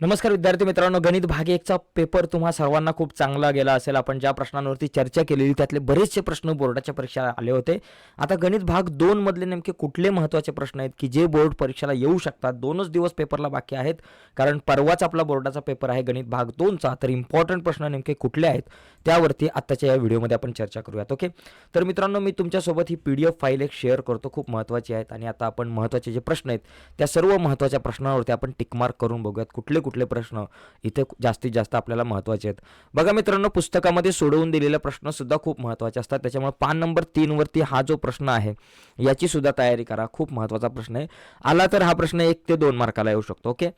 नमस्कार विद्यार्थी मित्रांनो गणित भाग एकचा पेपर तुम्हा सर्वांना खूप चांगला गेला असेल. आपण ज्या प्रश्नांवरती चर्चा केलेली त्यातले बरेचसे प्रश्न बोर्डाच्या परीक्षेला आले होते. आता गणित भाग दोन मधले नेमके कुठले महत्त्वाचे प्रश्न आहेत की जे बोर्ड परीक्षेला येऊ शकतात? दोनच दिवस पेपरला बाकी आहेत. कारण परवाच आपला बोर्डाचा पेपर आहे गणित भाग दोनचा. तर इम्पॉर्टंट प्रश्न नेमके कुठले आहेत? त्यावरती आत्ताच्या या व्हिडिओमध्ये आपण चर्चा करूयात ओके? तर मित्रांनो मी तुमच्यासोबत ही पी डी एफ फाईल एक शेअर करतो. खूप महत्त्वाची आहेत. आणि आता आपण महत्त्वाचे जे प्रश्न आहेत त्या सर्व महत्त्वाच्या प्रश्नावरती आपण टिकमार्क करून बघूयात कुठले कुठले प्रश्न इथे जास्तीत जास्त आपल्याला महत्त्वाचे आहेत. बघा मित्रांनो पुस्तकामध्ये सोडवून दिलेले प्रश्नसुद्धा खूप महत्त्वाचे असतात. त्याच्यामुळे पान नंबर तीनवरती हा जो प्रश्न आहे याचीसुद्धा तयारी करा. खूप महत्त्वाचा प्रश्न आहे. आला तर हा प्रश्न एक ते दोन मार्काला येऊ शकतो ओके?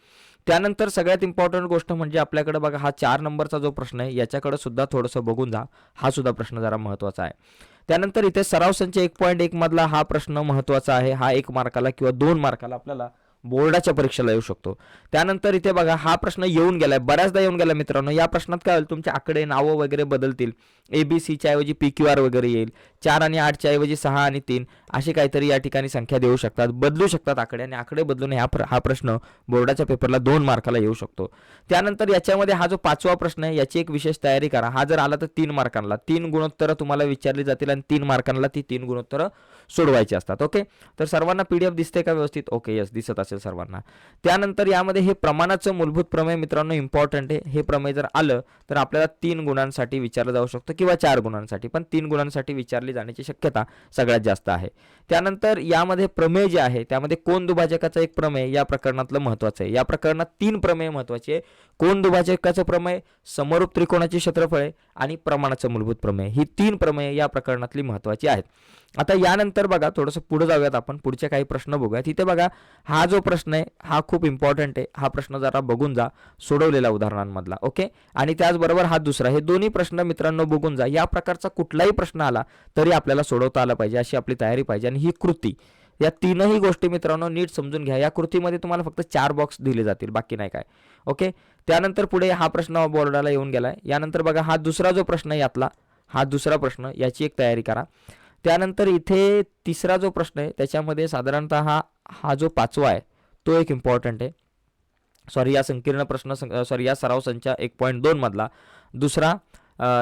त्यानंतर सगळ्यात इम्पॉर्टंट गोष्ट म्हणजे आपल्याकडे बघा हा चार नंबरचा जो प्रश्न आहे याच्याकडे सुद्धा थोडंसं बघून जा. हा सुद्धा प्रश्न जरा महत्त्वाचा आहे. त्यानंतर इथे सराव संच एक पॉईंट एकमधला हा प्रश्न महत्त्वाचा आहे. हा एक मार्काला किंवा दोन मार्काला आपल्याला बोर्डाच्या परीक्षेला येऊ शकतो. त्यानंतर इथे बघा हा प्रश्न येऊन गेलाय. बऱ्याचदा येऊन गेला मित्रांनो. या प्रश्नात काय होईल? तुमचे आकडे नावं वगैरे बदलतील. ए बी सीच्या ऐवजी पी क्यू आर वगैरे येईल. चार आणि आठच्या ऐवजी सहा आणि तीन अशी काहीतरी या ठिकाणी संख्या देऊ शकतात बदलू शकतात आकडे आणि आकडे बदलून हा प्र हा प्रश्न बोर्डाच्या पेपरला दोन मार्काला येऊ शकतो. त्यानंतर याच्यामध्ये हा जो पाचवा प्रश्न आहे याची एक विशेष तयारी करा. हा जर आला तर तीन मार्कांना तीन गुणोत्तरं तुम्हाला विचारली जातील आणि तीन मार्कांना ती तीन गुणोत्तरं सोडवायचे असतात. ओके? तर सर्वांना पी डी एफ दिसते का व्यवस्थित? ओके यस दिसत असेल सर्वांना. त्यानंतर यामध्ये हे प्रमाणाचं मूलभूत प्रमेय मित्रांनो इम्पॉर्टंट आहे. हे प्रमेय जर आलं तर आपल्याला तीन गुणांसाठी विचारलं जाऊ शकतं किंवा चार गुणांसाठी पण तीन गुणांसाठी विचारली जाण्याची शक्यता सगळ्यात जास्त आहे. त्यानंतर यामध्ये प्रमेय जे आहे त्यामध्ये कोण दुभाजकाचा एक प्रमेय या प्रकरणातलं महत्त्वाचं आहे. या प्रकरणात तीन प्रमेय महत्त्वाचे आहे. कोण दुभाजकाचं प्रमेय? समरूप त्रिकोणाची क्षेत्रफळे आणि प्रमाणाचं मूलभूत प्रमेय. ही तीन प्रमेय या प्रकरणातली महत्त्वाची आहेत. आता यानंतर बघा थोडंसं पुढे जाऊयात आपण. पुढचे काही प्रश्न बघूयात. इथे बघा हा जो प्रश्न आहे हा खूप इम्पॉर्टंट आहे. हा प्रश्न जरा बघून जा सोडवलेला उदाहरणांमधला ओके आणि त्याचबरोबर हा दुसरा हे दोन्ही प्रश्न मित्रांनो बघून जा. या प्रकारचा कुठलाही प्रश्न आला तरी आपल्याला सोडवता आला पाहिजे अशी आपली तयारी पाहिजे. आणि ही कृती. या तीनही गोष्टी मित्रांनो नीट समजून घ्या. या कृतीमध्ये तुम्हाला फक्त चार बॉक्स दिले जातील बाकी नाही काय ओके त्यानंतर पुढे हा प्रश्न बोर्डाला येऊन गेला यानंतर बघा हा दुसरा जो प्रश्न आहे यातला हा दुसरा प्रश्न याची एक तयारी करा. त्यानंतर इथे तिसरा जो प्रश्न आहे त्याच्यामध्ये साधारणतः हा हा जो पाचवा आहे तो एक इम्पॉर्टंट आहे. सॉरी या संकीर्ण प्रश्न सॉरी या सराव संचा एक पॉईंट दोनमधला दुसरा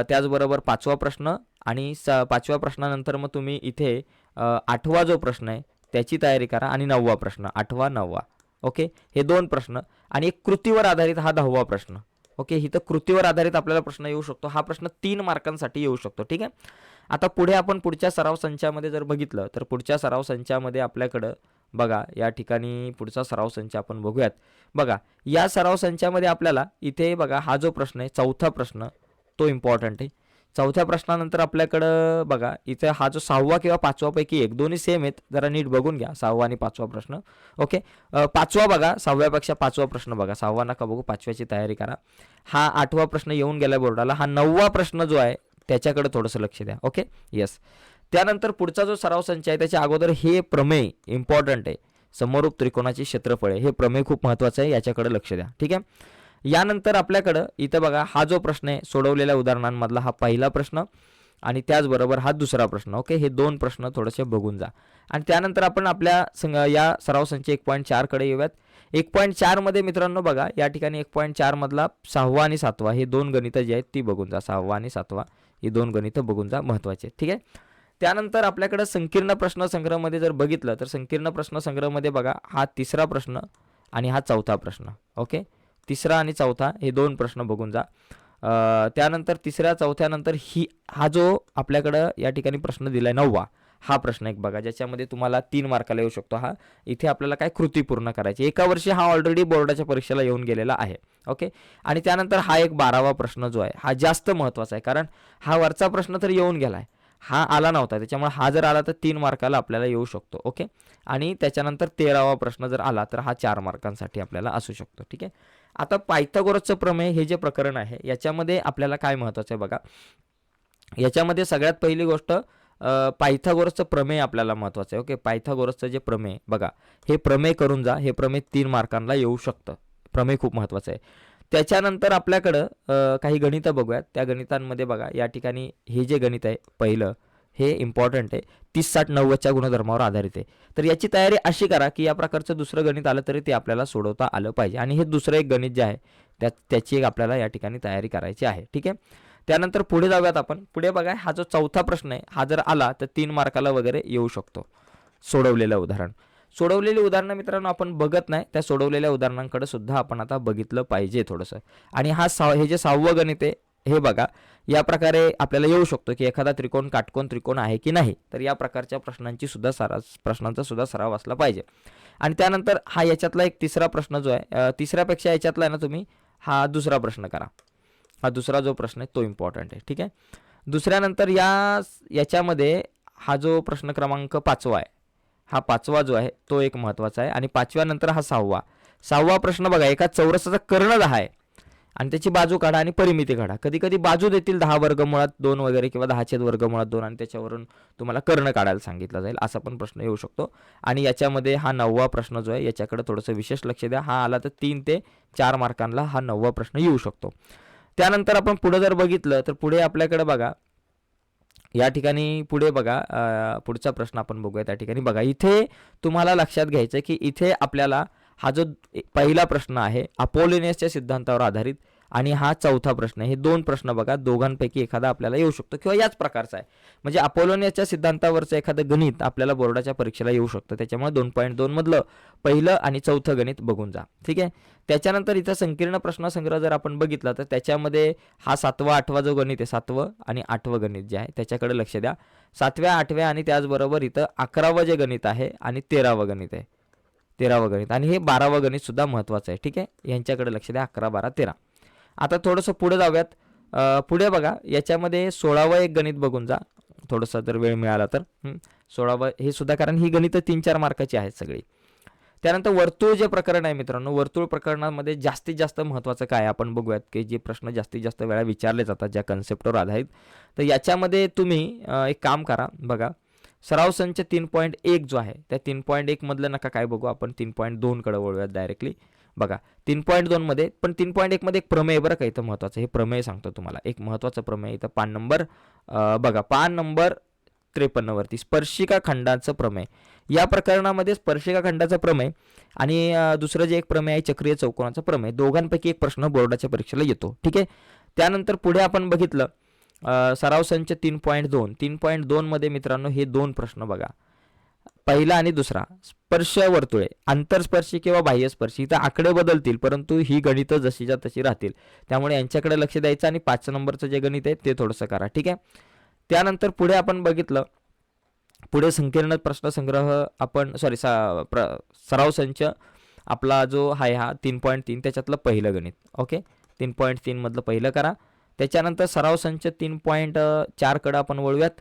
त्याचबरोबर पाचवा प्रश्न आणि स पाचव्या प्रश्नानंतर मग तुम्ही इथे आठवा जो प्रश्न आहे त्याची तयारी करा आणि नववा प्रश्न आठवा नववा. ओके हे दोन प्रश्न आणि एक कृतीवर आधारित हा दहावा प्रश्न. ओके इथं कृतीवर आधारित आपल्याला प्रश्न येऊ शकतो. हा प्रश्न तीन मार्कांसाठी येऊ शकतो. ठीक आहे? आता पुढे आपण पुढच्या सराव संचामध्ये जर बघितलं तर पुढच्या सराव संचामध्ये आपल्याकडं बघा या ठिकाणी पुढचा सराव संच आपण बघूयात. बघा या सराव संचामध्ये आपल्याला इथे बघा हा जो प्रश्न आहे चौथा प्रश्न तो इम्पॉर्टंट आहे. चौथ्या प्रश्नानंतर आपल्याकडं बघा इथे हा जो सहावा किंवा पाचवापैकी एक दोन्ही सेम आहेत. जरा नीट बघून घ्या सहावा आणि पाचवा प्रश्न. ओके? पाचवा बघा सहाव्यापेक्षा पाचवा प्रश्न बघा. सहावा नका बघू पाचव्याची तयारी करा. हा आठवा प्रश्न येऊन गेला बोर्डाला. हा नववा प्रश्न जो आहे त्याच्याकडे थोडंसं लक्ष द्या. ओके येस त्यानंतर पुढचा जो सराव संच आहे त्याच्या अगोदर हे प्रमेय इम्पॉर्टंट आहे. समरूप त्रिकोणाचे क्षेत्रफळ आहे हे प्रमेय खूप महत्त्वाचं आहे याच्याकडे लक्ष द्या. ठीक आहे? यानंतर आपल्याकडं इथं बघा हा जो प्रश्न आहे सोडवलेल्या उदाहरणांमधला हा पहिला प्रश्न आणि त्याचबरोबर हा दुसरा प्रश्न. ओके हे दोन प्रश्न थोडेसे बघून जा. आणि त्यानंतर आपण आपल्या संग या सराव संच एक पॉईंट चारकडे येऊयात. एक पॉईंट चारमध्ये मित्रांनो बघा या ठिकाणी एक पॉईंट चारमधला सहावा आणि सातवा हे दोन गणितं जी आहेत ती बघून जा. सहावा आणि सातवा. ही दोन गणितं बघून जा महत्त्वाचे ठीक आहे? त्यानंतर आपल्याकडं संकीर्ण प्रश्न संग्रहमध्ये जर बघितलं तर संकीर्ण प्रश्न संग्रहमध्ये बघा हा तिसरा प्रश्न आणि हा चौथा प्रश्न ओके? तिसरा आणि चौथा हे दोन प्रश्न बघून जा. त्यानंतर तिसऱ्या चौथ्यानंतर ही हा जो आपल्याकडं या ठिकाणी प्रश्न दिला आहे नववा हा प्रश्न एक बघा ज्याच्यामध्ये तुम्हाला तीन मार्काला येऊ शकतो हा. इथे आपल्याला काय कृती पूर्ण करायची? एका वर्षी हा ऑलरेडी बोर्डाच्या परीक्षेला येऊन गेलेला आहे. ओके? आणि त्यानंतर हा एक बारावा प्रश्न जो आहे हा जास्त महत्त्वाचा आहे कारण हा वरचा प्रश्न तर येऊन गेला आहे हा आला नव्हता त्याच्यामुळे हा जर आला तर तीन मार्काला आपल्याला येऊ शकतो. ओके? आणि त्याच्यानंतर तेरावा प्रश्न जर आला तर हा चार मार्कांसाठी आपल्याला असू शकतो. ठीक आहे? आता पायथागोरसचं प्रमेय हे जे प्रकरण आहे याच्यामध्ये आपल्याला काय महत्त्वाचं आहे बघा? याच्यामध्ये सगळ्यात पहिली गोष्ट पायथागोरसचं प्रमेय आपल्याला महत्त्वाचं आहे ओके? पायथागोरसचं जे प्रमेय बघा हे प्रमेय करून जा हे प्रमेय तीन मार्कांना येऊ शकतं. प्रमेय खूप महत्त्वाचं आहे. त्याच्यानंतर आपल्याकडं काही गणितं बघूयात. त्या गणितांमध्ये बघा या ठिकाणी हे जे गणित आहे पहिलं हे इम्पॉर्टंट आहे. तीस साठ नव्वदच्या गुणधर्मावर आधारित आहे. तर याची तयारी अशी करा की या प्रकारचं दुसरं गणित आलं तरी ते आपल्याला सोडवता आलं पाहिजे. आणि हे दुसरं एक गणित जे आहे त्या त्याची एक आपल्याला या ठिकाणी तयारी करायची आहे. ठीक आहे? त्यानंतर पुढे जाऊयात आपण. पुढे बघा हा जो चौथा प्रश्न आहे हा जर आला तर तीन मार्काला वगैरे येऊ शकतो. सोडवलेलं उदाहरण. सोडवलेली उदाहरणं मित्रांनो आपण बघत नाही. त्या सोडवलेल्या उदाहरणांकडे सुद्धा आपण आता बघितलं पाहिजे थोडंसं. आणि हा सा हे जे सहावं गणित आहे हे बघा. या प्रकारे आपल्याला येऊ शकतो की एखादा त्रिकोण काटकोण त्रिकोण आहे की नाही. तर या प्रकारच्या प्रश्नांची सुद्धा सराव प्रश्नांचा सुद्धा सराव असला पाहिजे. आणि त्यानंतर हा याच्यातला एक तिसरा प्रश्न जो आहे तिसऱ्यापेक्षा याच्यातला आहे ना तुम्ही हा दुसरा प्रश्न करा. हा दुसरा जो प्रश्न आहे तो इम्पॉर्टंट आहे ठीक आहे? दुसऱ्यानंतर या याच्यामध्ये हा जो प्रश्न क्रमांक पाचवा आहे हा पाचवा जो आहे तो एक महत्त्वाचा आहे. आणि पाचव्यानंतर हा सहावा. सहावा प्रश्न बघा एका चौरसाचा कर्ण दहा आहे. आणि त्याची बाजू काढा आणि परिमिती काढा. कधी कधी बाजू देतील दहा वर्गमुळात दोन वगैरे किंवा दहाचे वर्गमुळात दोन आणि त्याच्यावरून तुम्हाला कर्ण काढायला सांगितलं जाईल. असा पण प्रश्न येऊ शकतो. आणि याच्यामध्ये हा नववा प्रश्न जो आहे याच्याकडे थोडंसं विशेष लक्ष द्या. हा आला तर तीन ते चार मार्कांना हा नववा प्रश्न येऊ शकतो. त्यानंतर आपण पुढे जर बघितलं तर पुढे आपल्याकडे बघा या ठिकाणी पुढे बघा पुढचा प्रश्न आपण बघूया त्या ठिकाणी. बघा इथे तुम्हाला लक्षात घ्यायचं आहे की इथे आपल्याला हा जो पहिला प्रश्न आहे अपोलिनियसच्या सिद्धांतावर आधारित आणि हा चौथा प्रश्न हे दोन प्रश्न बघा दोघांपैकी एखादा आपल्याला येऊ शकतो किंवा याच प्रकारचा आहे. म्हणजे अपोलोनियाच्या सिद्धांतावरचं एखादं गणित आपल्याला बोर्डाच्या परीक्षेला येऊ शकतं. त्याच्यामुळे दोन पॉईंट दोनमधलं पहिलं आणि चौथं गणित बघून जा. ठीक आहे? त्याच्यानंतर इथं संकीर्ण प्रश्नसंग्रह जर आपण बघितला तर त्याच्यामध्ये हा सातवा आठवा जो गणित आहे सातवं आणि आठवं गणित जे आहे त्याच्याकडे लक्ष द्या. सातव्या आठव्या आणि त्याचबरोबर इथं अकरावं जे गणित आहे आणि तेरावं गणित आहे. तेरावं गणित. आणि हे बारावं गणित सुद्धा महत्त्वाचं आहे. ठीक आहे? यांच्याकडे लक्ष द्या अकरा बारा तेरा. आता थोडंसं पुढे जाऊयात. पुढे बघा याच्यामध्ये सोळावं एक गणित बघून जा. थोडंसं जर वेळ मिळाला तर. सोळावं हे सुद्धा कारण ही गणितं तीन चार मार्काची आहेत सगळी. त्यानंतर वर्तुळ जे प्रकरण आहे मित्रांनो वर्तुळ प्रकरणामध्ये जास्तीत जास्त महत्त्वाचं काय आपण बघूयात की जे प्रश्न जास्तीत जास्त वेळा विचारले जातात ज्या कन्सेप्टवर आधारित. तर याच्यामध्ये तुम्ही एक काम करा बघा. सराव संच तीन पॉईंट एक जो आहे त्या तीन पॉईंट एकमधलं नका काय बघू आपण तीन पॉईंट दोनकडे वळूयात डायरेक्टली बघा तीन पॉईंट दोनमध्ये पण तीन पॉईंट एकमध्ये एक प्रमेय बरं का इथं महत्त्वाचं हे प्रमेय सांगतो तुम्हाला. एक महत्त्वाचं प्रमेय इथं पान नंबर बघा पान नंबर त्रेपन्नवरती स्पर्शिका खंडाचं प्रमेय. या प्रकरणामध्ये स्पर्शिका खंडाचं प्रमेय आणि दुसरं जे एक प्रमेय आहे चक्रीय चौकोनाचं प्रमेय. दोघांपैकी एक प्रश्न बोर्डाच्या परीक्षेला येतो. ठीक आहे? त्यानंतर पुढे आपण बघितलं सराव संच तीन पॉईंट दोन. तीन पॉईंट दोनमध्ये मित्रांनो हे दोन प्रश्न बघा. पहिला आणि दुसरा स्पर्श वर्तुळे आंतरस्पर्शी किंवा बाह्यस्पर्शी इथं आकडे बदलतील परंतु ही गणितं जशीच्या तशी राहतील. त्यामुळे यांच्याकडे लक्ष द्यायचं आणि पाच नंबरचं जे गणित आहे ते थोडंसं करा ठीक आहे? त्यानंतर पुढे आपण बघितलं पुढे संकीर्ण प्रश्नसंग्रह आपण सॉरी सा प्र सराव संच आपला जो आहे हा तीन पॉईंट तीन त्याच्यातलं पहिलं गणित ओके? तीन पॉईंट तीनमधलं पहिलं करा. त्याच्यानंतर सराव संच तीन पॉईंट चारकडं आपण वळूयात.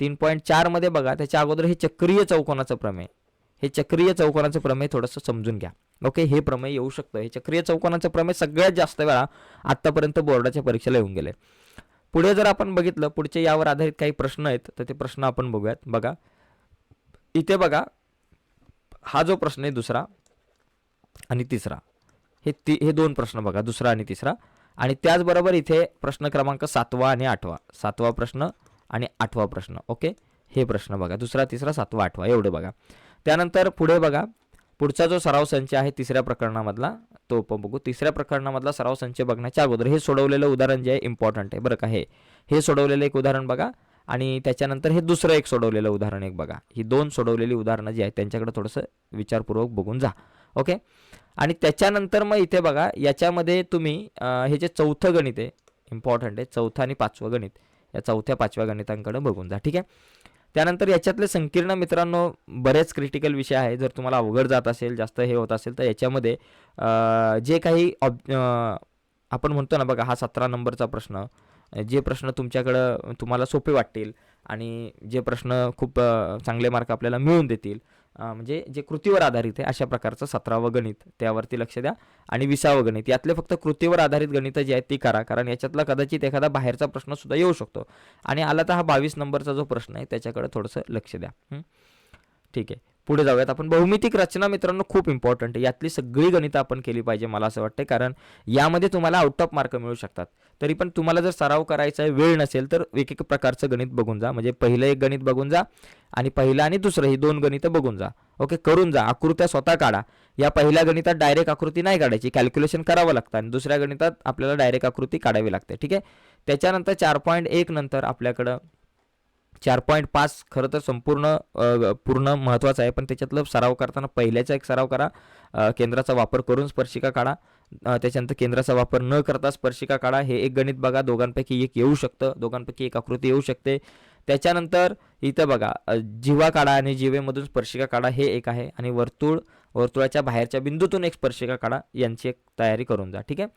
तीन पॉईंट चारमध्ये बघा त्याच्या अगोदर हे चक्रीय चौकोनाचं प्रमेय. हे चक्रीय चौकोनाचं प्रमेय थोडंसं समजून घ्या. ओके हे प्रमेय येऊ शकतं. हे चक्रीय चौकोनाचं प्रमेय सगळ्यात जास्त वेळा आत्तापर्यंत बोर्डाच्या परीक्षेला येऊन गेले. पुढे जर आपण बघितलं पुढचे यावर आधारित काही प्रश्न आहेत तर ते प्रश्न आपण बघूयात. बघा. इथे बघा. हा जो प्रश्न आहे दुसरा आणि तिसरा. हे ती हे दोन प्रश्न बघा दुसरा आणि तिसरा. आणि त्याचबरोबर इथे प्रश्न क्रमांक सातवा आणि आठवा. सातवा प्रश्न आणि आठवा प्रश्न ओके? हे प्रश्न बघा दुसरा तिसरा सातवा आठवा एवढे बघा. त्यानंतर पुढे बघा पुढचा जो सराव संच आहे तिसऱ्या प्रकरणामधला तो पण बघू. तिसऱ्या प्रकरणामधला सराव संच बघण्याच्या अगोदर हे सोडवलेलं उदाहरण जे आहे इम्पॉर्टंट आहे बरं का हे. हे सोडवलेलं एक उदाहरण बघा आणि त्याच्यानंतर हे दुसरं एक सोडवलेलं उदाहरण एक बघा. ही दोन सोडवलेली उदाहरणं जी आहेत त्यांच्याकडे थोडंसं विचारपूर्वक बघून जा ओके? आणि त्याच्यानंतर मग इथे बघा याच्यामध्ये तुम्ही हे जे चौथं गणित आहे इम्पॉर्टंट आहे चौथं आणि पाचवं गणित. या चौथ्या पाचव्या गणितांकडे बघून जा ठीक आहे? त्यानंतर याच्यातले संकीर्ण मित्रांनो बरेच क्रिटिकल विषय आहे जर तुम्हाला अवघड जात असेल जास्त हे होत असेल तर याच्यामध्ये जे काही ऑब आपण म्हणतो ना बघा हा सतरा नंबरचा प्रश्न जे प्रश्न तुमच्याकडं तुम्हाला सोपे वाटतील आणि जे प्रश्न खूप चांगले मार्क आपल्याला मिळून देतील म्हणजे जे कृतीवर आधारित आहे अशा प्रकारचं सतरावं गणित त्यावरती लक्ष द्या. आणि विसावं गणित यातले फक्त कृतीवर आधारित गणितं जी आहेत ती करा. कारण याच्यातला कदाचित एखादा बाहेरचा प्रश्न सुद्धा येऊ शकतो. आणि आला तर हा बावीस नंबरचा जो प्रश्न आहे त्याच्याकडे थोडंसं लक्ष द्या. ठीक आहे. पुढे जाऊयात. आपण बहुमितिक रचना मित्रांनो खूप इम्पॉर्टंट आहे. यातली सगळी गणितं आपण केली पाहिजे मला असं वाटतं कारण यामध्ये तुम्हाला आउट ऑफ मार्क मिळू शकतात. तरी पण तुम्हाला जर सराव करायचा आहे वेळ नसेल तर एक एक प्रकारचं गणित बघून जा. म्हणजे पहिलं एक गणित बघून जा आणि पहिलं आणि दुसरं ही दोन गणितं बघून जा. ओके? करून जा. आकृत्या स्वतः काढा. या पहिल्या गणितात डायरेक्ट आकृती नाही काढायची. कॅल्क्युलेशन करावं लागतं आणि दुसऱ्या गणितात आपल्याला डायरेक्ट आकृती काढावी लागते. ठीक आहे? त्याच्यानंतर चार पॉईंट एक नंतर आपल्याकडं चार पॉईंट पाच खरं तर संपूर्ण पूर्ण महत्त्वाचं आहे. पण त्याच्यातलं सराव करताना पहिल्याचा एक सराव करा. केंद्राचा वापर करून स्पर्शिका काढा. त्याच्यानंतर केंद्राचा वापर न करता स्पर्शिका काढा. हे एक गणित बघा. दोघांपैकी एक येऊ शकतं. दोघांपैकी एक आकृती येऊ शकते. त्याच्यानंतर इथं बघा. जिवा काढा आणि जिवेमधून स्पर्शिका काढा हे एक आहे. आणि वर्तुळ वर्तुळाच्या बाहेरच्या बिंदूतून एक स्पर्शिका काढा. यांची एक तयारी करून जा. ठीक आहे?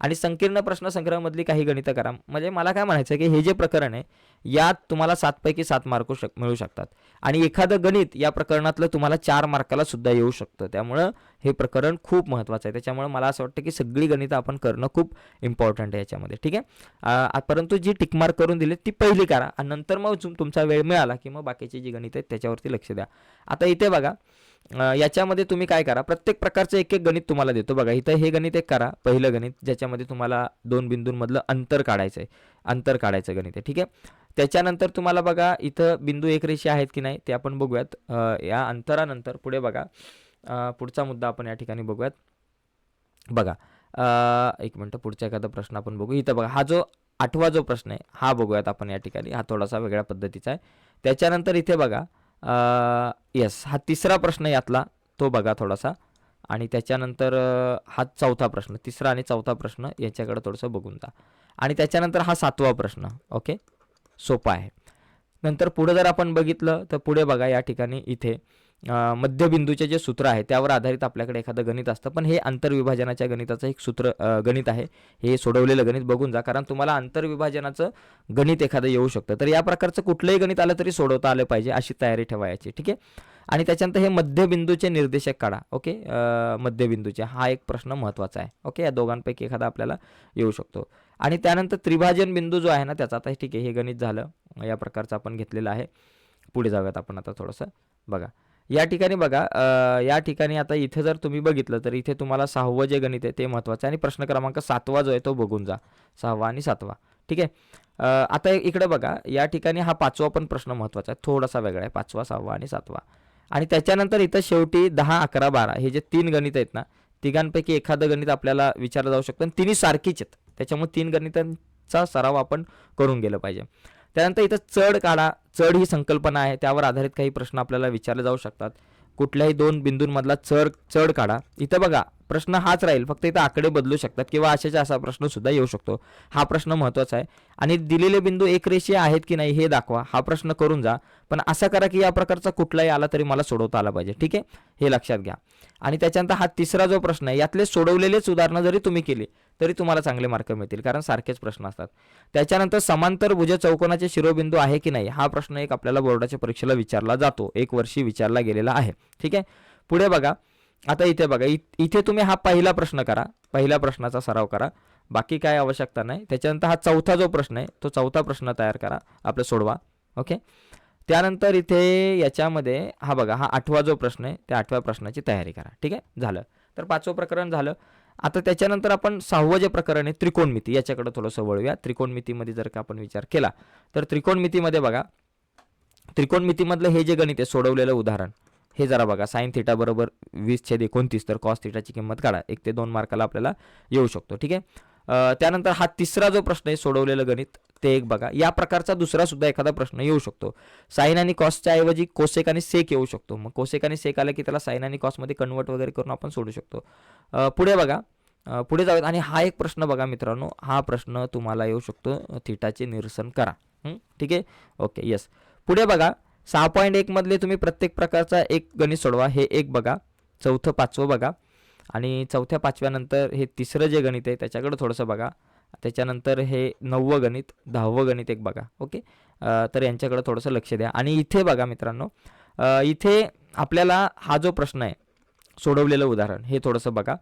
आणि संकीर्ण प्रश्न संग्रहामधली काही गणितं करा. म्हणजे मला काय म्हणायचं आहे की हे जे प्रकरण आहे यात तुम्हाला सातपैकी सात मार्क शक मिळू शकतात. आणि एखादं गणित या प्रकरणातलं तुम्हाला चार मार्काला सुद्धा येऊ शकतं. त्यामुळं हे प्रकरण खूप महत्त्वाचं आहे. त्याच्यामुळे मला असं वाटतं की सगळी गणितं आपण करणं खूप इम्पॉर्टंट आहे याच्यामध्ये. ठीक आहे? परंतु जी टिकमार्क करून दिली ती पहिली करा. आणि नंतर मग तुमचा वेळ मिळाला की मग बाकीची जी गणित आहेत त्याच्यावरती लक्ष द्या. आता इथे बघा याच्यामध्ये तुम्ही काय करा प्रत्येक प्रकारचं एक एक गणित तुम्हाला देतो. बघा इथं हे गणित एक करा पहिलं गणित ज्याच्यामध्ये तुम्हाला दोन बिंदूंमधलं अंतर काढायचं आहे अंतर काढायचं गणित आहे ठीक आहे? त्याच्यानंतर तुम्हाला बघा इथं बिंदू एक रेषे आहेत की नाही ते आपण बघूयात. या अंतरानंतर पुढे बघा पुढचा मुद्दा आपण या ठिकाणी बघूयात. बघा एक मिनटं पुढचा एखादा प्रश्न आपण बघू. इथं बघा हा जो आठवा जो प्रश्न आहे हा बघूयात आपण या ठिकाणी हा थोडासा वेगळ्या पद्धतीचा आहे. त्याच्यानंतर इथे बघा येस हा तिसरा प्रश्न यातला तो बघा थोडासा. आणि त्याच्यानंतर हा चौथा प्रश्न तिसरा आणि चौथा प्रश्न याच्याकडे थोडंसं बघून जा. आणि त्याच्यानंतर हा सातवा प्रश्न ओके सोपा आहे. नंतर पुढे जर आपण बघितलं तर पुढे बघा या ठिकाणी इथे. मध्यबिंदूचे जे सूत्र आहे त्यावर आधारित आपल्याकडे एखादं गणित असतं. पण हे आंतरविभाजनाच्या गणिताचं एक सूत्र गणित आहे. हे सोडवलेलं गणित बघून जा. कारण तुम्हाला आंतरविभाजनाचं गणित एखादं येऊ शकतं. तर या प्रकारचं कुठलंही गणित आलं तरी सोडवता आलं पाहिजे अशी तयारी ठेवायची. ठीक आहे? आणि त्याच्यानंतर हे मध्यबिंदूचे निर्देशक काढा. ओके? मध्यबिंदूचे. हा एक प्रश्न महत्त्वाचा आहे. ओके? या दोघांपैकी एखादा आपल्याला येऊ शकतो. आणि त्यानंतर त्रिभाजन बिंदू जो आहे ना त्याचा आता ठीक आहे हे गणित झालं. या प्रकारचं आपण घेतलेलं आहे. पुढे जाऊयात आपण आता थोडंसं. बघा. या ठिकाणी बघा या ठिकाणी आता इथे जर तुम्ही बघितलं तर इथे तुम्हाला सहावं जे गणित आहे ते महत्त्वाचं आहे. आणि प्रश्न क्रमांक सातवा जो आहे तो बघून जा. सहावा आणि सातवा. ठीक आहे? आता इकडे बघा या ठिकाणी हा पाचवा पण प्रश्न महत्त्वाचा आहे. थोडासा वेगळा आहे. पाचवा सहावा आणि सातवा. आणि त्याच्यानंतर इथं शेवटी दहा अकरा बारा हे जे तीन गणित आहेत ना तिघांपैकी एखादं गणित आपल्याला विचारलं जाऊ शकतं. आणि तिन्ही सारखीच आहेत. त्याच्यामुळे तीन गणितांचा सराव आपण करून गेलं पाहिजे. त्यानंतर इथं चढ काढा चढ ही संकल्पना आहे त्यावर आधारित काही प्रश्न आपल्याला विचारले जाऊ शकतात. कुठल्याही दोन बिंदूंमधला चढ चढ काढा. इथं बघा प्रश्न हाच राहील फक्त इथं आकडे बदलू शकतात किंवा अशाचा असा प्रश्न सुद्धा येऊ शकतो. हा प्रश्न महत्त्वाचा आहे. आणि दिलेले बिंदू एक रेषीय आहेत की नाही हे दाखवा हा प्रश्न करून जा. पण असं करा की या प्रकारचा कुठलाही आला तरी मला सोडवता आला पाहिजे ठीक आहे? हे लक्षात घ्या. आणि त्याच्यानंतर हा तिसरा जो प्रश्न आहे यातले सोडवलेलेच उदाहरणं जरी तुम्ही केली तरी तुम्हाला चांगले मार्क मिळतील कारण सारखेच प्रश्न असतात. त्याच्यानंतर समांतर भुज चौकोनाचे शिरोबिंदू आहे की नाही हा प्रश्न एक आपल्याला बोर्डाच्या परीक्षेला विचारला जातो एक वर्षी विचारला गेलेला आहे. ठीक आहे? पुढे बघा. आता इथे बघा इथे तुम्ही हा पहिला प्रश्न करा पहिल्या प्रश्नाचा सराव करा. बाकी काय आवश्यकता नाही. त्याच्यानंतर हा चौथा जो प्रश्न आहे तो चौथा प्रश्न तयार करा आपलं सोडवा. ओके? त्यानंतर इथे याच्यामध्ये हा बघा हा आठवा जो प्रश्न आहे त्या आठव्या प्रश्नाची तयारी करा. ठीक आहे? झालं. तर पाचवं प्रकरण झालं. आता त्याच्यानंतर आपण सहावं जे प्रकरण आहे त्रिकोणमिती याच्याकडे थोडंसं वळूया. त्रिकोणमितीमध्ये जर का आपण विचार केला तर त्रिकोणमितीमध्ये बघा त्रिकोणमितीमधलं हे जे गणित आहे सोडवलेलं उदाहरण हे जरा बघा साईन थिटा बरोबर वीस छेद एकोणतीस तर कॉस थिटाची किंमत काढा. एक ते दोन मार्काला आपल्याला येऊ शकतो ठीक आहे? त्यानंतर हा तिसरा जो प्रश्न आहे सोडवलेलं गणित ते एक बघा. या प्रकारचा दुसरा सुद्धा एखादा प्रश्न येऊ शकतो. साईन आणि कॉसच्या ऐवजी कोसेक आणि सेक येऊ शकतो. मग कोसेक आणि सेक आलं की त्याला साईन आणि कॉसमध्ये कन्वर्ट वगैरे करून आपण सोडू शकतो. पुढे बघा. पुढे जाऊयात. आणि हा एक प्रश्न बघा मित्रांनो. हा प्रश्न तुम्हाला येऊ शकतो. थिटाचे निरसन करा. ठीक आहे? Okay yes. पुढे बघा. सहा पॉईंट एकमधले तुम्ही प्रत्येक प्रकारचा एक गणित सोडवा. हे एक बघा. चौथं पाचवं बघा. आणि चौथ्या पाचव्यानंतर हे तिसरं जे गणित आहे त्याच्याकडं थोडंसं बघा. त्याच्यानंतर हे नववं गणित दहावं गणित एक बघा ओके? तर यांच्याकडं थोडंसं लक्ष द्या. आणि इथे बघा मित्रांनो इथे आपल्याला हा जो प्रश्न आहे सोडवलेलं उदाहरण हे थोडंसं बघा.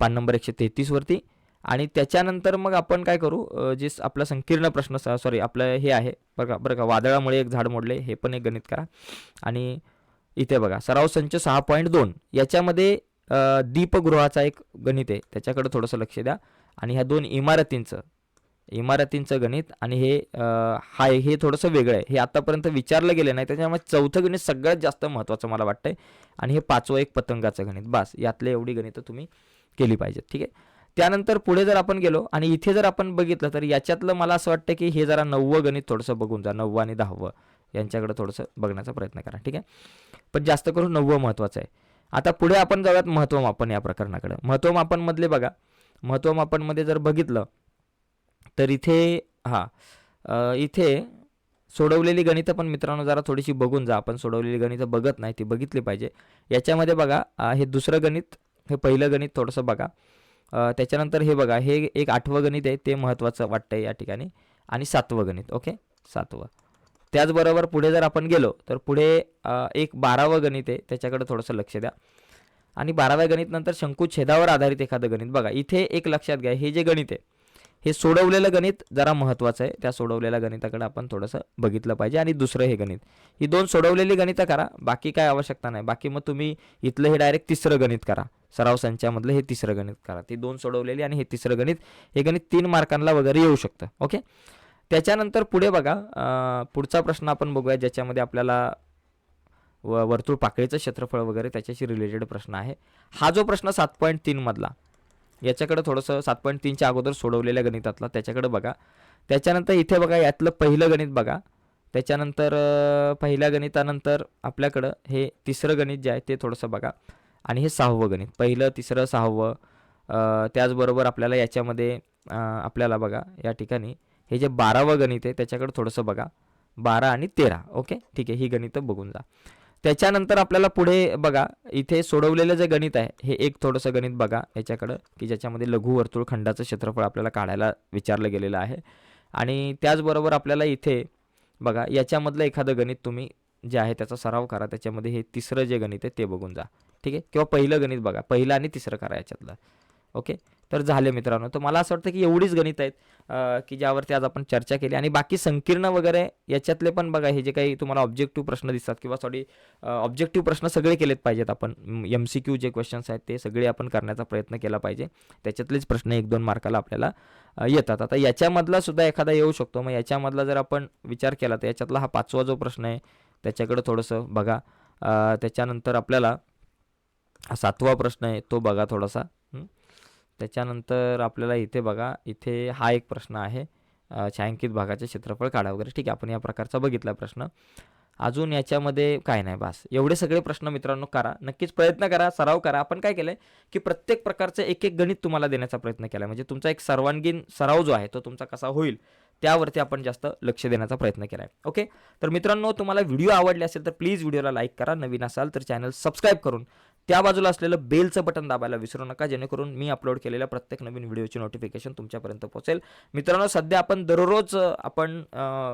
पान नंबर एकशे तेहतीसवरती आणि त्याच्यानंतर मग आपण काय करू? जे आपला संकीर्ण प्रश्न सॉरी आपलं हे आहे बघा बरं का वादळामुळे एक झाड मोडले हे पण एक गणित करा. आणि इथे बघा सराव संच सहा पॉईंट दोन. याच्यामध्ये दीपगृहाचा एक गणित आहे त्याच्याकडे थोडंसं लक्ष द्या. आणि ह्या दोन इमारतींचं इमारतींचं गणित आणि हे हा हे थोडंसं वेगळं आहे. हे आतापर्यंत विचारलं गेलं नाही त्याच्यामुळे चौथं गणित सगळ्यात जास्त महत्त्वाचं मला वाटतंय. आणि हे पाचवं एक पतंगाचं गणित. बास यातले एवढी गणितं तुम्ही केली पाहिजेत ठीक आहे? त्यानंतर पुढे जर आपण गेलो आणि इथे जर आपण बघितलं तर याच्यातलं मला असं वाटतं की हे जरा नववं गणित थोडंसं बघून जा नववं आणि दहावं यांच्याकडे थोडंसं बघण्याचा प्रयत्न करा ठीक आहे? पण जास्त करून नववं महत्त्वाचं आहे. आता पुढे आपण जाऊयात महत्त्वमापन या प्रकरणाकडे. महत्त्वमापनमधले बघा महत्त्वमापनमध्ये जर बघितलं तर इथे हां इथे सोडवलेली गणितं पण मित्रांनो जरा थोडीशी बघून जा. आपण सोडवलेली गणितं बघत नाही ती बघितली पाहिजे. याच्यामध्ये बघा हे दुसरं गणित हे पहिलं गणित थोडंसं बघा. त्याच्यानंतर हे बघा हे एक आठवं गणित आहे ते महत्त्वाचं वाटतं या ठिकाणी. आणि सातवं गणित ओके? सातवं. त्याचबरोबर पुढे जर आपण गेलो तर पुढे एक बारावं गणित आहे त्याच्याकडे थोडंसं लक्ष द्या. आणि बाराव्या गणित नंतर शंकुच्छेदावर आधारित एखादं गणित. बघा इथे एक लक्षात घ्या हे जे गणित आहे हे सोडवलेलं गणित जरा महत्त्वाचं आहे. त्या सोडवलेल्या गणिताकडे आपण थोडंसं बघितलं पाहिजे. आणि दुसरं हे गणित. ही दोन सोडवलेली गणितं करा बाकी काय आवश्यकता नाही. बाकी मग तुम्ही इथलं हे डायरेक्ट तिसरं गणित करा. सराव संचामधलं हे तिसरं गणित करा. ती दोन सोडवलेली आणि हे तिसरं गणित हे गणित तीन मार्कांना वगैरे येऊ शकतं. ओके? त्याच्यानंतर पुढे बघा पुढचा प्रश्न आपण बघूया ज्याच्यामध्ये आपल्याला व वर्तुळ पाकळीचं क्षेत्रफळ वगैरे त्याच्याशी रिलेटेड प्रश्न आहे. हा जो प्रश्न सात पॉईंट तीनमधला याच्याकडे थोडंसं सात पॉईंट तीनच्या अगोदर सोडवलेल्या गणितातला त्याच्याकडे बघा. त्याच्यानंतर इथे बघा यातलं पहिलं गणित बघा. त्याच्यानंतर पहिल्या गणितानंतर आपल्याकडं हे तिसरं गणित जे आहे ते थोडंसं बघा. आणि हे सहावं गणित पहिलं तिसरं सहावं त्याचबरोबर आपल्याला याच्यामध्ये आपल्याला बघा या ठिकाणी हे जे बारावं गणित आहे त्याच्याकडे थोडंसं बघा. बारा आणि तेरा ओके? ठीक आहे ही गणितं बघून जा. त्याच्यानंतर आपल्याला पुढे बघा इथे सोडवलेलं जे गणित आहे हे एक थोडंसं गणित बघा याच्याकडं की ज्याच्यामध्ये लघु वर्तुळ खंडाचं क्षेत्रफळ आपल्याला काढायला विचारलं गेलेलं आहे. आणि त्याचबरोबर आपल्याला इथे बघा याच्यामधलं एखादं गणित तुम्ही जे आहे त्याचा सराव करा त्याच्यामध्ये हे तिसरं जे गणित आहे ते बघून जा. ठीक आहे? किंवा पहिलं गणित बघा पहिलं आणि तिसरं करा याच्यातलं. ओके? तर झाले मित्रांनो. तर मला असं वाटतं की एवढीच गणित आहेत की ज्यावरती आज आपण चर्चा केली. आणि बाकी संकीर्ण वगैरे याच्यातले पण बघा हे जे काही तुम्हाला ऑब्जेक्टिव्ह प्रश्न दिसतात किंवा सॉरी ऑब्जेक्टिव्ह प्रश्न सगळे केलेत पाहिजेत आपण. एम सी क्यू जे क्वेश्चन्स आहेत ते सगळे आपण करण्याचा प्रयत्न केला पाहिजे. त्याच्यातलेच प्रश्न एक दोन मार्काला आपल्याला येतात. आता याच्यामधला सुद्धा एखादा येऊ शकतो. मग याच्यामधला जर आपण विचार केला तर याच्यातला हा पाचवा जो प्रश्न आहे त्याच्याकडे थोडंसं बघा. त्याच्यानंतर आपल्याला सातवा प्रश्न आहे तो बघा थोडासा. त्याच्यानंतर आपल्याला इथे बघा इथे हा एक प्रश्न आहे. छायांकित भागाचे क्षेत्रफळ काढा वगैरे. ठीक आहे आपण या प्रकारचा बघितला प्रश्न. अजून याच्यामध्ये काय नाही बास. एवढे सगळे प्रश्न मित्रांनो करा. नक्कीच प्रयत्न करा सराव करा. आपण काय केलंय की प्रत्येक प्रकारचं एक एक गणित तुम्हाला देण्याचा प्रयत्न केला म्हणजे तुमचा एक सर्वांगीण सराव जो आहे तो तुमचा कसा होईल त्यावरती आपण जास्त लक्ष देण्याचा प्रयत्न केला आहे ओके? तर मित्रांनो तुम्हाला व्हिडिओ आवडले असेल तर प्लीज व्हिडिओला लाईक करा. नवीन असाल तर चॅनल सबस्क्राईब करून त्या बाजूला असलेलं बेलचं बटन दाबायला विसरू नका जेणेकरून मी अपलोड केलेल्या प्रत्येक नवीन व्हिडिओची नोटिफिकेशन तुमच्यापर्यंत पोहोचेल. मित्रांनो सध्या आपण दररोज आपण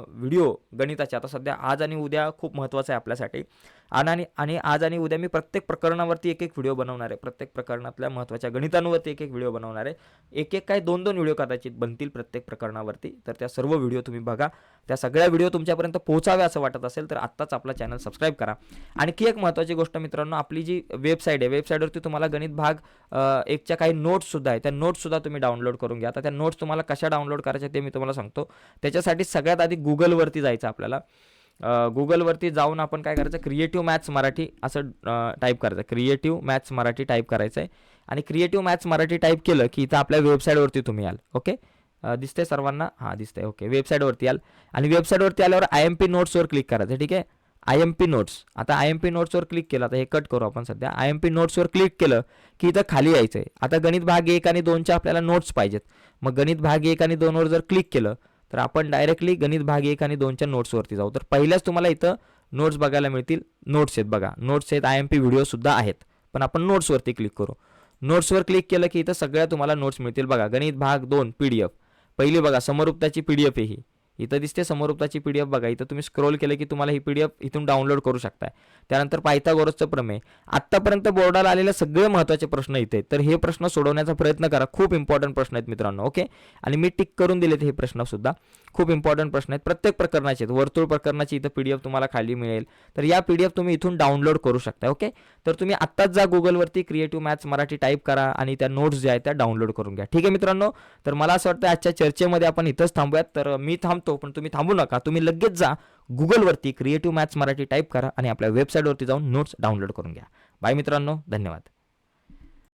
व्हिडिओ गणिताचे आता सध्या आज आणि उद्या खूप महत्त्वाचं आहे आपल्यासाठी. आणि आणि- आज आणि उद्या मी प्रत्येक प्रकरणावरती एक एक व्हिडिओ बनवणार आहे. प्रत्येक प्रकरणातल्या महत्त्वाच्या गणितांवरती एक एक व्हिडिओ बनवणार आहे. एक एक काय दोन दोन व्हिडिओ कदाचित बनतील प्रत्येक प्रकरणावरती. तर त्या सर्व व्हिडिओ तुम्ही बघा. त्या सगळ्या व्हिडिओ तुमच्यापर्यंत पोहोचाव्या असं वाटत असेल तर आत्ताच आपला चॅनल सबस्क्राईब करा. आणखी एक महत्त्वाची गोष्ट मित्रांनो आपली जी वेबसाईट आहे. वेबसाईटवरती तुम्हाला गणित भाग एकच्या काही नोट्ससुद्धा आहे. त्या नोट्ससुद्धा तुम्ही डाउनलोड करून घ्या. आता त्या नोट्स तुम्हाला कशा डाउनलोड करायच्या ते मी तुम्हाला सांगतो. त्याच्यासाठी सगळ्यात आधी गुगलवरती जायचं आपल्याला. गुगलवरती जाऊन आपण काय करायचं? क्रिएटिव्ह मॅथ्स मराठी असं टाईप करायचं. क्रिएटिव्ह मॅथ्स मराठी टाईप करायचं आहे आणि क्रिएटिव्ह मॅथ्स मराठी टाईप केलं की इथं आपल्या वेबसाईटवरती तुम्ही याल. ओके दिसतंय सर्वांना? हां दिसतंय. ओके वेबसाईटवरती याल. आणि वेबसाईटवरती आल्यावर आय एम पी नोट्सवर क्लिक करायचं. ठीक आहे? I M P notes. आता आय एम पी नोट्सवर क्लिक केलं आता हे कट करू आपण सध्या. आय एम पी नोट्सवर क्लिक केलं की इथं खाली यायचं आहे आता गणित भाग एक आणि दोनच्या आपल्याला नोट्स पाहिजेत. मग गणित भाग एक आणि दोनवर जर क्लिक केलं तर आपण डायरेक्टली गणित भाग एक आणि दोनच्या नोट्सवरती जाऊ. तर पहिल्याच तुम्हाला इथं नोट्स बघायला मिळतील. नोट्स आहेत बघा. नोट्स आहेत आय एम पी व्हिडिओसुद्धा आहेत. पण आपण नोट्सवरती क्लिक करू. नोट्सवर क्लिक केलं की इथं सगळ्या तुम्हाला नोट्स मिळतील बघा. गणित भाग दोन पी डी एफ पहिली बघा समरूपताची पी डी एफ आहे ही. इथं दिसते समरूपताची पी डी एफ बघा. इथं तुम्ही स्क्रोल केलं की तुम्हाला ही पी डी एफ इथून डाउनलोड करू शकताय. त्यानंतर पायथागोरसचं प्रमेय. आत्तापर्यंत बोर्डाला आलेले सगळे महत्त्वाचे प्रश्न इथे. तर हे प्रश्न सोडवण्याचा प्रयत्न करा. खूप इम्पॉर्टंट प्रश्न आहेत मित्रांनो ओके आणि मी टिक करून दिलेत हे प्रश्न सुद्धा. खूप इम्पॉर्टंट प्रश्न आहेत. प्रत्येक प्रकरणाचे आहेत. वर्तुळ प्रकरणाची इथं पी डी एफ तुम्हाला खाली मिळेल. तर या पी डी एफ तुम्ही इथून डाउनलोड करू शकता ओके तर तुम्ही आत्ताच जा गुगलवरती क्रिएटिव्ह मॅथ्स मराठी टाईप करा आणि त्या नोट्स ज्या आहेत त्या डाउनलोड करून घ्या. ठीक आहे मित्रांनो? तर मला असं वाटतं आजच्या चर्चेमध्ये आपण इथंच थांबूयात. तर मी थांबतो पण तुम्ही थांबू नका. तुम्ही लगेच जा गुगलवरती क्रिएटिव्ह मॅथ्स मराठी टाईप करा आणि आपल्या वेबसाईटवरती जाऊन नोट्स डाउनलोड करून घ्या. बाय मित्रांनो. धन्यवाद.